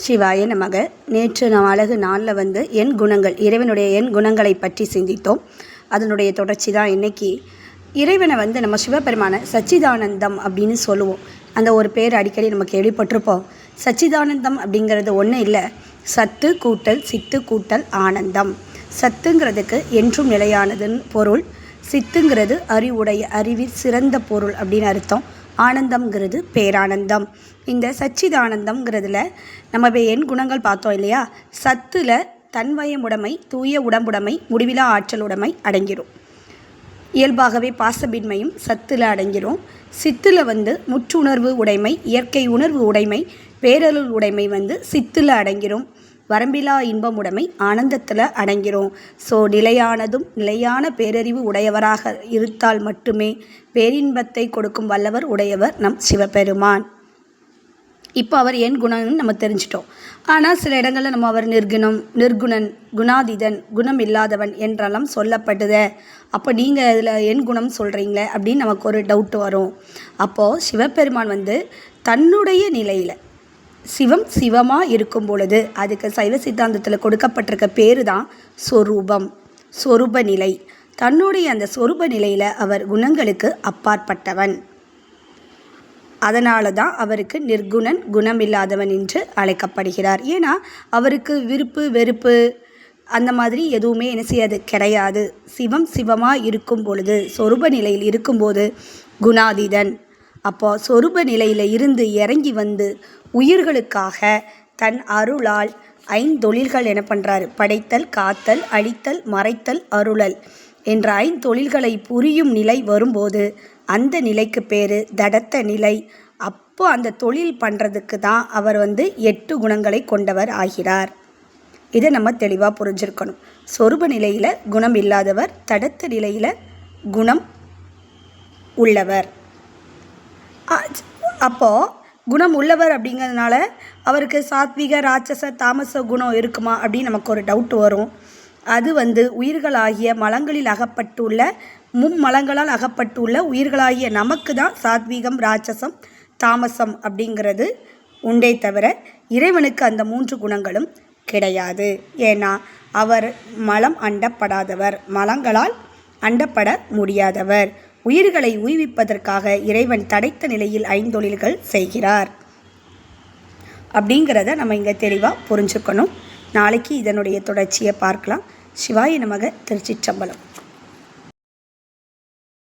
சிவாய நமக. நேற்று நாம் அழகு நாளில் வந்து எண் குணங்கள் இறைவனுடைய எண் குணங்களை பற்றி சிந்தித்தோம். அதனுடைய தொடர்ச்சி தான் இன்னைக்கு இறைவனை வந்து நம்ம சிவபெருமான சச்சிதானந்தம் அப்படின்னு சொல்லுவோம். அந்த ஒரு பேர் அடிக்கடி நம்ம கேள்விப்பட்டிருப்போம். சச்சிதானந்தம் அப்படிங்கிறது ஒன்றும் இல்லை. சத்து கூட்டல் சித்து கூட்டல் ஆனந்தம். சத்துங்கிறதுக்கு என்றும் நிலையானதுன்னு பொருள். சித்துங்கிறது அறிவுடைய அறிவில் சிறந்த பொருள் அப்படின்னு அர்த்தம். ஆனந்தம்ங்கிறது பேரானந்தம். இந்த சச்சிதானந்தம்ங்கிறதுல நம்ம என் எண் குணங்கள் பார்த்தோம் இல்லையா? சத்தில் தன்வயமுடைமை தூய உடம்புடைமை முடிவிலா ஆற்றல் உடைமை அடங்கிடும் இயல்பாகவே பாசமின்மையும் சத்தில் அடங்கிடும் சித்தில் வந்து முற்றுணர்வு உடைமை இயற்கை உணர்வு உடைமை பேரருள் உடைமை வந்து சித்தில் அடங்கிடும் வரம்பிலா இன்பம் உடைமை ஆனந்தத்தில் அடங்கிறோம். ஸோ நிலையானதும் நிலையான பேரறிவு உடையவராக இருத்தால் மட்டுமே பேரின்பத்தை கொடுக்கும் வல்லவர் உடையவர் நம் சிவபெருமான். இப்போ அவர் என் குணம்னு நம்ம தெரிஞ்சிட்டோம். ஆனால் சில இடங்களில் நம்ம அவர் நிர்குணம் நிர்குணன் குணாதிதன் குணம் இல்லாதவன் என்றெல்லாம் சொல்லப்படுதே. அப்போ நீங்கள் இதில் என் குணம் சொல்கிறீங்களே அப்படின்னு நமக்கு ஒரு டவுட் வரும். அப்போது சிவபெருமான் வந்து தன்னுடைய நிலையில் சிவம் சிவமாக இருக்கும் பொழுது அதுக்கு சைவ சித்தாந்தத்தில் கொடுக்கப்பட்டிருக்க பேர் தான் சொரூபம் சொரூப நிலை. தன்னுடைய அந்த சொரூப நிலையில் அவர் குணங்களுக்கு அப்பாற்பட்டவன். அதனால தான் அவருக்கு நிர்குணன் குணமில்லாதவன் என்று அழைக்கப்படுகிறார். ஏன்னா அவருக்கு விருப்பு வெறுப்பு அந்த மாதிரி எதுவுமே என்ன செய்யாது கிடையாது. சிவம் சிவமாக இருக்கும் பொழுது சொரூப நிலையில் இருக்கும்போது குணாதிதன் அப்போது சொரூப நிலையில் இருந்து இறங்கி வந்து உயிர்களுக்காக தன் அருளால் ஐந்தொழில்கள் என்ன பண்ணுறாரு படைத்தல் காத்தல் அழித்தல் மறைத்தல் அருளல் என்ற ஐந்தொழில்களை புரியும் நிலை வரும்போது அந்த நிலைக்கு பேர் தடத்த நிலை. அப்போ அந்த தொழில் பண்ணுறதுக்கு தான் அவர் வந்து எட்டு குணங்களை கொண்டவர் ஆகிறார். இதை நம்ம தெளிவாக புரிஞ்சிருக்கணும். சொருப நிலையில் குணம் இல்லாதவர் தடத்த நிலையில் குணம் உள்ளவர். அப்போது குணம் உள்ளவர் அப்படிங்கிறதுனால அவருக்கு சாத்விக ராட்சச தாமச குணம் இருக்குமா அப்படின்னு நமக்கு ஒரு டவுட் வரும். அது வந்து உயிர்களாகிய மலங்களில் அகப்பட்டுள்ள மும்மலங்களால் அகப்பட்டுள்ள உயிர்களாகிய நமக்கு தான் சாத்வீகம் ராட்சசம் தாமசம் அப்படிங்கிறது உண்டே தவிர இறைவனுக்கு அந்த மூன்று குணங்களும் கிடையாது. ஏன்னா அவர் மலம் அண்டப்படாதவர் மலங்களால் அண்டப்பட முடியாதவர். உயிர்களை உய்விப்பதற்காக இறைவன் தடைத்த நிலையில் ஐந்தொழில்கள் செய்கிறார். அப்படிங்கிறத நம்ம இங்கே தெளிவாக புரிஞ்சுக்கணும். நாளைக்கு இதனுடைய தொடர்ச்சியை பார்க்கலாம். சிவாய நமக திருச்சிற்றம்பலம்.